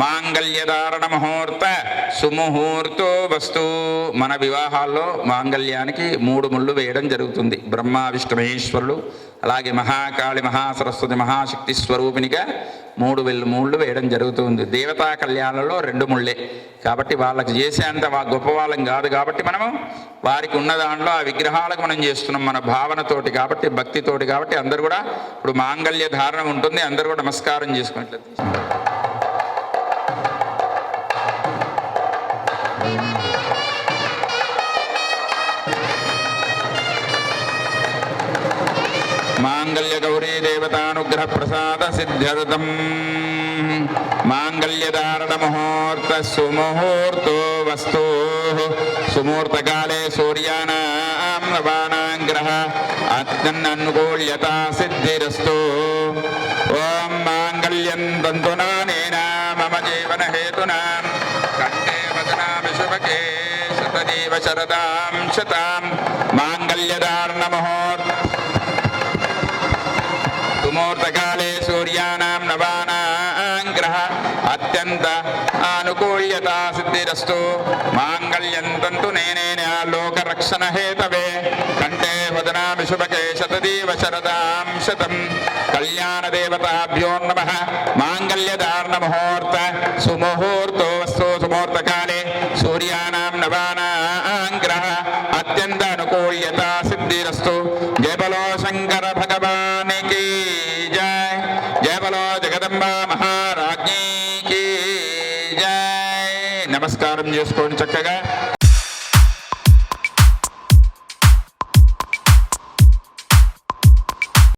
మాంగళ్యధారణ ముహూర్త సుముహూర్తో వస్తు మన వివాహాల్లో మాంగళ్యానికి మూడు ముళ్ళు వేయడం జరుగుతుంది. బ్రహ్మ విష్ణు మహేశ్వరులు అలాగే మహాకాళి మహాసరస్వతి మహాశక్తి స్వరూపినిగా మూడు వెళ్ళు మూళ్ళు వేయడం జరుగుతుంది. దేవతా కళ్యాణంలో రెండు ముళ్ళే. కాబట్టి వాళ్ళకి చేసేంత అంత గొప్ప వాళ్ళం కాదు కాబట్టి మనము వారికి ఉన్న దాంట్లో ఆ విగ్రహాలకు మనం చేస్తున్నాం మన భావనతోటి కాబట్టి భక్తితోటి కాబట్టి అందరూ కూడా ఇప్పుడు మాంగళ్య ధారణ ఉంటుంది. అందరూ కూడా నమస్కారం చేసుకున్నట్లయితే మాంగళ్యగౌరీ దేవతానుగ్రహ ప్రసాద సిద్ధ్యర్థం మాంగళ్యధారణ ముహూర్త సుముహూర్తో వస్తు. సుముహూర్తకాలే సూర్యానాం నవానాం గ్రహ అత్యన్ననుకూల్యత సిద్ధిరస్తు ఓం మాంగళ్యం తంతునానేన మమ జీవన హేతునాం వదనామి శుభకే శతదీవ శరదాం శతాం మాంగళ్యధారణ ముహూర్త సుమూర్తకాలే సూర్యానాం అత్యంత ఆనుకూల్యత సిద్ధిరస్తు మాంగళ్యం తంతు నేనేన లోకరక్షణ హేతవే కంటే వదనామి శుభకే శతదీవ శరదాం శతం కళ్యాణ దేవతాభ్యో నమ మాంగళ్యధారణ ముహూర్త సుముహూర్తో అత్యంత అనుకూల్యత సిద్ధిరస్తు జయ బలో శంకర భగవానికి జయ జయ బలో జగదంబా మహారాజ్ఞీకి జయ నమస్కారం చేసుకోండి చక్కగా.